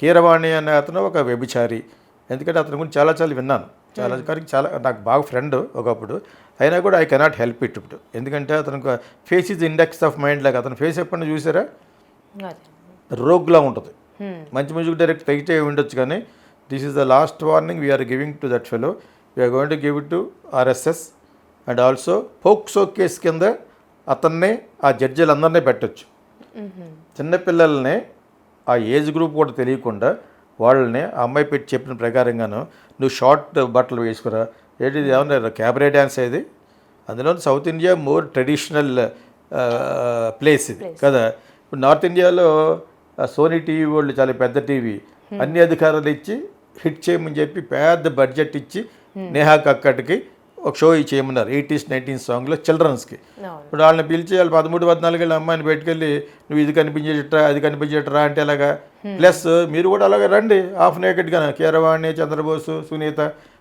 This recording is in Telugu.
కీరవాణి అనే అతను ఒక వ్యభిచారి. ఎందుకంటే అతని గురించి చాలా చాలా విన్నాను. చాలా కానీ చాలా నాకు బాగా ఫ్రెండ్ ఒకప్పుడు. అయినా కూడా ఐ కెనాట్ హెల్ప్ ఇట్ ఇప్పుడు ఎందుకంటే అతనికి face is index of mind లాగా అతను ఫేస్ ఎప్పుడైనా చూసారా? రోగ్లా ఉంటుంది. మంచి మ్యూజిక్ డైరెక్ట్ తెగితే ఉండొచ్చు కానీ this is the last warning we are giving to that fellow we are going to give it to RSS and also POCSO case కింద అతన్ని ఆ జడ్జీలందరినీ పెట్టొచ్చు. చిన్నపిల్లల్ని ఆ ఏజ్ గ్రూప్ కూడా తెలియకుండా వాళ్ళని ఆ అమ్మాయి పెట్టి చెప్పిన ప్రకారంగాను నువ్వు షార్ట్ బట్టలు వేసుకురా. ఏంటి ఇది ఏమన్నా క్యాబరే డ్యాన్స్ ఇది? అందులో south India more traditional place ఇది కదా? ఇప్పుడు నార్త్ ఇండియాలో సోనీ టీవీ వాళ్ళు చాలా పెద్ద టీవీ. అన్ని అధికారాలు ఇచ్చి హిట్ చేయమని చెప్పి పెద్ద బడ్జెట్ ఇచ్చి నేహా కక్కడికి ఒక షో చేయమన్నారు ఎయిటీస్ నైన్టీన్ సాంగ్లో చిల్డ్రన్స్కి. ఇప్పుడు వాళ్ళని పిలిచి వాళ్ళు పదమూడు పద్నాలుగు ఏళ్ళ అమ్మాయిని పెట్టుకెళ్ళి నువ్వు ఇది కనిపించేటట్రా అది కనిపించేటరా అంటే అలాగా ప్లస్ మీరు కూడా అలాగే రండి హాఫ్ నేకెడ్గా కీరవాణి చంద్రబోసు సునీత